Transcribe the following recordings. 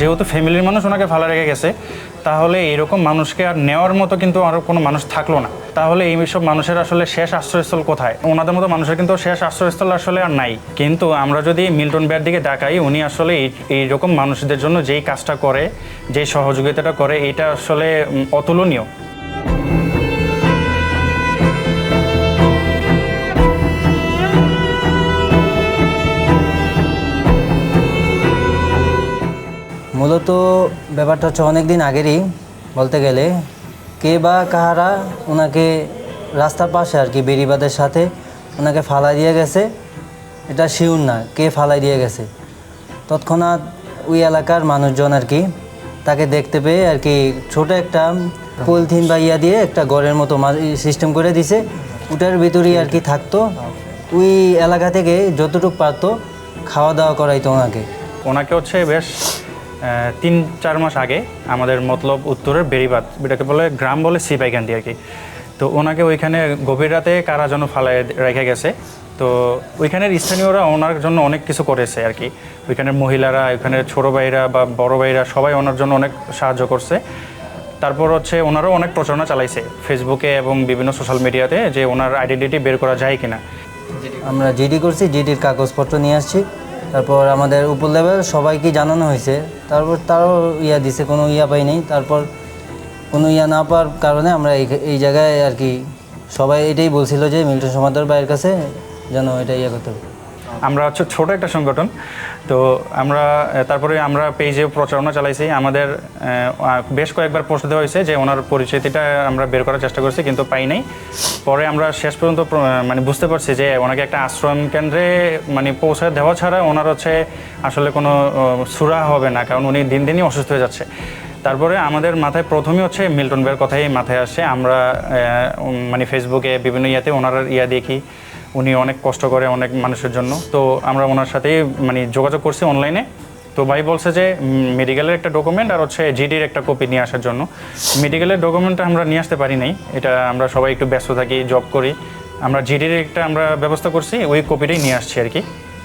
যেহেতু ফ্যামিলির মানুষ ওনাকে ভালো রেখে গেছে, তাহলে এরকম মানুষকে আর নেওয়ার মতো কিন্তু আর কোনো মানুষ থাকল না। তাহলে এই সব মানুষের আসলে শেষ আশ্রয়স্থল কোথায়? ওনাদের মতো মানুষের কিন্তু শেষ আশ্রয়স্থল আসলে আর নাই। কিন্তু আমরা যদি মিল্টন ব্যার দিকে দেখাই উনি আসলে এই রকম মানুষদের জন্য যেই কাজটা করে, যেই সহযোগিতাটা করে, এটা আসলে অতুলনীয়। মূলত ব্যাপারটা হচ্ছে অনেক দিন আগেরই বলতে গেলে। কে বা কাহারা ওনাকে রাস্তার পাশে আর কি বেরিবাদের সাথে ওনাকে ফালাই দিয়ে গেছে, এটা শিউর না কে ফালাই দিয়ে গেছে। তৎক্ষণাৎ ওই এলাকার মানুষজন আর কি তাকে দেখতে পেয়ে আর কি ছোট একটা পলিথিন বা ইয়া দিয়ে একটা ঘরের মতো সিস্টেম করে দিছে। ওটার ভিতরেই আর কি থাকতো। ওই এলাকা থেকে যতটুকু পারতো খাওয়া দাওয়া করাইতো ওনাকে। ওনাকে হচ্ছে বেশ তিন, চার মাস আগে আমাদের মতলব উত্তরের বেরিবাদ এটাকে বলে গ্রাম বলে সিপাইকান্দি আর কি। তো ওনাকে ওইখানে গভীর রাতে কারা যেন ফালায় রেখে গেছে। তো ওইখানের স্থানীয়রা ওনার জন্য অনেক কিছু করেছে আর কি। ওইখানের মহিলারা ওইখানের ছোটো ভাইরা বা বড় ভাইরা সবাই ওনার জন্য অনেক সাহায্য করছে। তারপর হচ্ছে ওনারও অনেক প্রচারণা চালাইছে ফেসবুকে এবং বিভিন্ন সোশ্যাল মিডিয়াতে যে ওনার আইডেন্টিটি বের করা যায় কিনা। আমরা জিডি করছি, জিডির কাগজপত্র নিয়ে আসছি। তারপর আমাদের উপর লেভেল সবাইকে জানানো হয়েছে। তারপর তারও ইয়া দিছে, কোনো ইয়া পাইনি তারপর কোনো ইয়া না পাওয়ার কারণে আমরা এই এই জায়গায় আর কি সবাই এটাই বলছিল যে মিল্টন সমাদার ভাইয়ের কাছে যেন এটা ইয়া করতে হবে। আমরা হচ্ছে ছোট একটা সংগঠন। তো আমরা তারপরে আমরা পেজে প্রচারণা চালাইছি। আমাদের বেশ কয়েকবার পোস্ট দেওয়া হয়েছে যে ওনার পরিচিতিটা আমরা বের করার চেষ্টা করছি, কিন্তু পাই নাই। পরে আমরা শেষ পর্যন্ত মানে বুঝতে পারছি যে ওনাকে একটা আশ্রম কেন্দ্রে মানে পৌঁছে দেওয়া ছাড়া ওনার হচ্ছে আসলে কোনো সুরা হবে না, কারণ উনি দিন দিনই অসুস্থ হয়ে যাচ্ছে। তারপরে আমাদের মাথায় প্রথমেই হচ্ছে মিল্টন বের কথাই মাথায় আসে। আমরা মানে ফেসবুকে বিভিন্ন ইয়াতে ওনার ইয়া দেখি। উনি অনেক কষ্ট করে অনেক মানুষের জন্য। তো আমরা ওনার সাথেই মানে যোগাযোগ করছি অনলাইনে তো ভাই বলছে যে মেডিকেলের একটা ডকুমেন্ট আর হচ্ছে জিডির একটা কপি নিয়ে আসার জন্য। মেডিকেলের ডকুমেন্টটা আমরা নিয়ে আসতে পারি নাই। এটা আমরা সবাই একটু ব্যস্ত থাকি জব করি। আমরা জিডির একটা আমরা ব্যবস্থা করছি, ওই কপিটাই নিয়ে আসছি আর কি।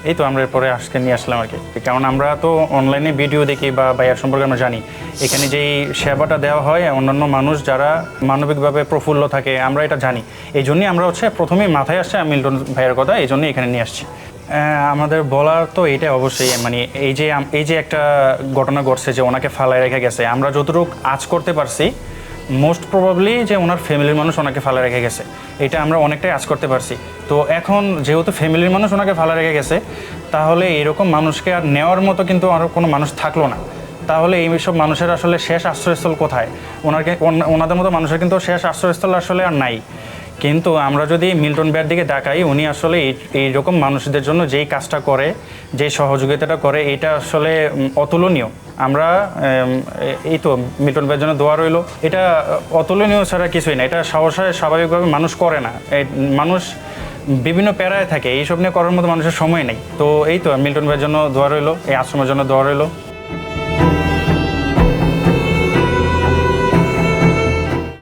এই তো আমরা এরপরে আজকে নিয়ে আসলাম আর কি। কারণ আমরা তো অনলাইনে ভিডিও দেখি বা বাইয়ার সম্পর্কে আমরা জানি। এখানে যেই সেবাটা দেওয়া হয়, অন্যান্য মানুষ যারা মানবিকভাবে প্রফুল্ল থাকে, আমরা এটা জানি। এই জন্যই আমরা হচ্ছে প্রথমেই মাথায় আসছে মিল্টন ভাইয়ের কথা, এই জন্যই এখানে নিয়ে আসছি। আমাদের বলার তো এটা অবশ্যই মানে এই যে এই যে একটা ঘটনা ঘটছে যে ওনাকে ফালায় রেখে গেছে, আমরা যতটুকু আজ করতে পারছি মোস্ট প্রবাবলি যে ওনার ফ্যামিলির মানুষ ওনাকে ফালা রেখে গেছে। এটা আমরা অনেকটাই আজ করতে পারছি। তো এখন যেহেতু ফ্যামিলির মানুষ ওনাকে ফালা রেখে গেছে, তাহলে এরকম মানুষকে আর নেওয়ার মতো কিন্তু আর কোনো মানুষ থাকল না। তাহলে এই সব মানুষের আসলে শেষ আশ্রয়স্থল কোথায়? ওনাকে ওনাদের মতো মানুষের কিন্তু শেষ আশ্রয়স্থল আসলে আর নাই। কিন্তু আমরা যদি মিল্টন বেয়ার দিকে তাকাই, উনি আসলে এই এইরকম মানুষদের জন্য যেই কাজটা করে, যেই সহযোগিতাটা করে, এটা আসলে অতুলনীয়। আমরা এই তো মিল্টন জন্য দোয়া রইল। এটা অতুলনীয় ছাড়া কিছুই না, এটা সহসায় স্বাভাবিকভাবে মানুষ করে না। এই মানুষ বিভিন্ন প্যারায় থাকে, এইসব নিয়ে করার মতো মানুষের সময় নেই। তো এই তো মিল্টন ভাইয়ের জন্য দোয়া রইল, এই আশ্রমের জন্য দোয়া রইল।